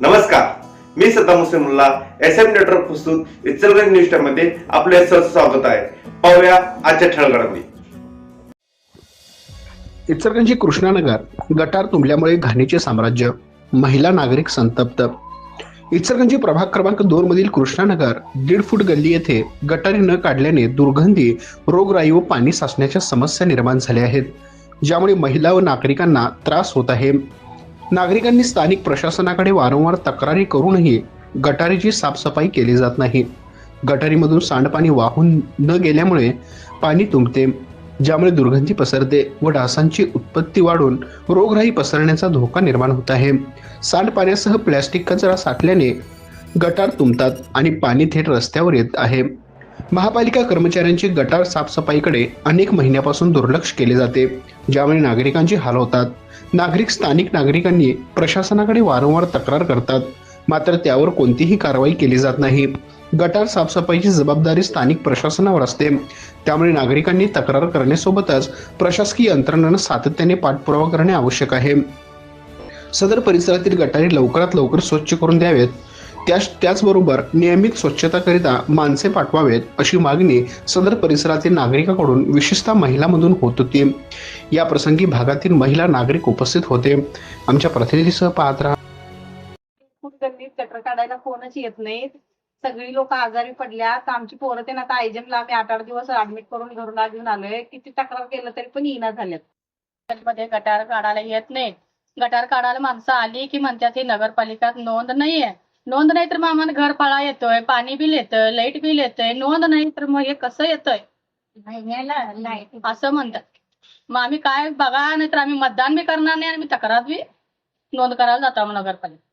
नमस्कार. मी Saddam Hussain S M network प्रस्तुत Ichalganj news टाइममध्ये आपले सहर्ष स्वागत आहे. पाहूया आजच्या ठळगडामध्ये इचलकरंजी कृष्णानगर गटार तुंबल्यामुळे घाणीचे साम्राज्य महिला नागरिक संतप्त. इचलगंजी प्रभाग क्रमांक दोन मधील कृष्णानगर दीड फूट गल्ली येथे गटारी न काढल्याने दुर्गंधी रोगराई व पाणी साचण्याच्या समस्या निर्माण झाल्या आहेत. ज्यामुळे महिला व नागरिकांना त्रास होत आहे. नागरिकांनी स्थानिक प्रशासनाकडे वारंवार तक्रारी करूनही गटारीची साफसफाई केली जात नाही. गटारीमधून सांडपाणी वाहून न गेल्यामुळे पाणी तुंबते ज्यामुळे दुर्गंधी पसरते व डासांची उत्पत्ती वाढून रोगराई पसरण्याचा धोका निर्माण होत आहे. सांडपाण्यासह प्लॅस्टिक कचरा साठल्याने गटार तुंबतात आणि पाणी थेट रस्त्यावर येत आहे. महापालिका कर्मचाऱ्यांची गटार साफसफाईकडे अनेक महिन्यापासून दुर्लक्ष केले जाते ज्यामुळे नागरिकांची हाल होतात. नागरिक स्थानिक नागरिकांनी प्रशासनाकडे वारंवार तक्रार करतात मात्र त्यावर कोणतीही कारवाई केली जात नाही. गटार साफसफाईची जबाबदारी स्थानिक प्रशासनावर असते. त्यामुळे नागरिकांनी तक्रार करण्यासोबतच प्रशासकीय यंत्रणांना सातत्याने पाठपुरावा करणे आवश्यक आहे. सदर परिसरातील गटारी लवकरात लवकर स्वच्छ करून द्यावेत त्याच त्याचबरोबर नियमित स्वच्छताकरिता माणसे पाठवावेत अशी मागणी सदर परिसरातील नागरिकांकडून विशेषतः महिलांमधून होत होती. या प्रसंगी भागातील महिला नागरिक उपस्थित होते. आमच्या प्रतिनिधीसह पाहत राहा. खूप काढायला कोणच येत नाहीत. सगळी लोक आजारी पडल्यात. आमची पोरं ते आता आयजनला आम्ही आठ आठ दिवस ऍडमिट करून घरून घेऊन आलोय. किती तक्रार केलं तरी पण येणार झाल्यात. मध्ये गटार काढायला येत नाही गटार काढायला माणसं आली की म्हणतात ही नगरपालिकात नोंद नाहीये. नोंद नाही तर मग आम्हाला घर फाळा येतोय पाणी बिल येतंय लाइट बिल येतंय. नोंद नाही तर मग हे कसं येतंय? असं म्हणतात. मग आम्ही काय बघा नाही तर आम्ही मतदान बी करणार नाही आणि तक्रार बी नोंद करायला जातो आम्ही नगरपालिका